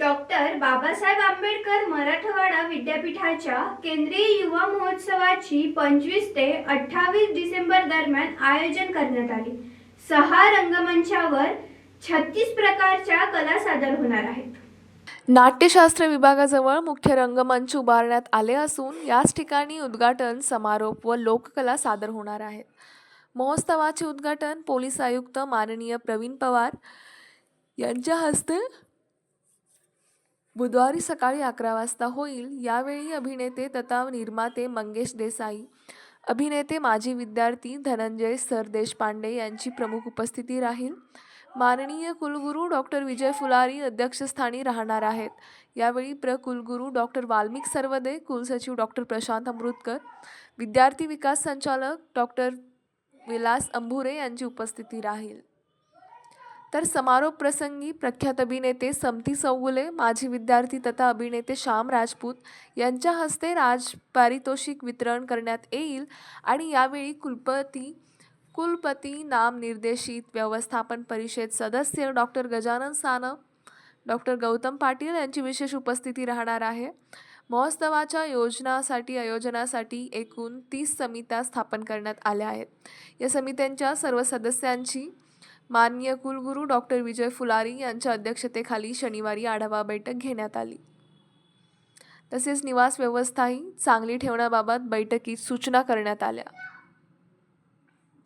Doctor Babasaheb Ambedkar Marathwada विद्यापीठाच्या केंद्रीय युवा महोत्सवाची पंचवीस ते अठ्ठावीस डिसेंबर दरम्यान आयोजन करण्यात आले. सहा रंगमंचावर छत्तीस प्रकारच्या कला सादर होणार आहेत. नाट्यशास्त्र विभागाजवळ मुख्य रंगमंच उभारण्यात आले असून याच ठिकाणी उद्घाटन समारोप व लोककला सादर होणार आहेत. महोत्सवाचे उद्घाटन पोलीस आयुक्त माननीय प्रवीण पवार यांच्या हस्ते बुधवारी सकाळी अकरा वाजता होईल यावेळी अभिनेते तथा निर्माते मंगेश देसाई. अभिनेते माजी विद्यार्थी धनंजय सरदेशपांडे यांची प्रमुख उपस्थिती राहील. माननीय कुलगुरू डॉक्टर विजय फुलारी अध्यक्षस्थानी राहणार आहेत. यावेळी प्र. कुलगुरू डॉक्टर वाल्मिक सर्वदे कुलसचिव डॉक्टर प्रशांत अमृतकर विद्यार्थी विकास संचालक डॉक्टर विलास अंभुरे यांची उपस्थिती राहील. तर समारोप प्रसंगी प्रख्यात अभिनेते समती चौगुले माजी विद्यार्थी तथा अभिनेते श्याम राजपूत यांच्या हस्ते राज पारितोषिक वितरण करण्यात येईल आणि यावेळी कुलपती कुलपती नाम निर्देशित व्यवस्थापन परिषद सदस्य डॉक्टर गजानन सानप डॉक्टर गौतम पाटील यांची विशेष उपस्थिती राहणार आहे. महोत्सवाच्या योजनासाठी आयोजनासाठी एकूण तीस समित्या स्थापन करण्यात आल्या आहेत. या समित्यांच्या सर्व सदस्यांची माननीय कुलगुरू डॉक्टर विजय फुलारी यांच्या अध्यक्षतेखाली शनिवारी आढावा बैठक घेण्यात आली. तसेच निवास व्यवस्थाही चांगली ठेवण्याबाबत बैठकीत सूचना करण्यात आल्या.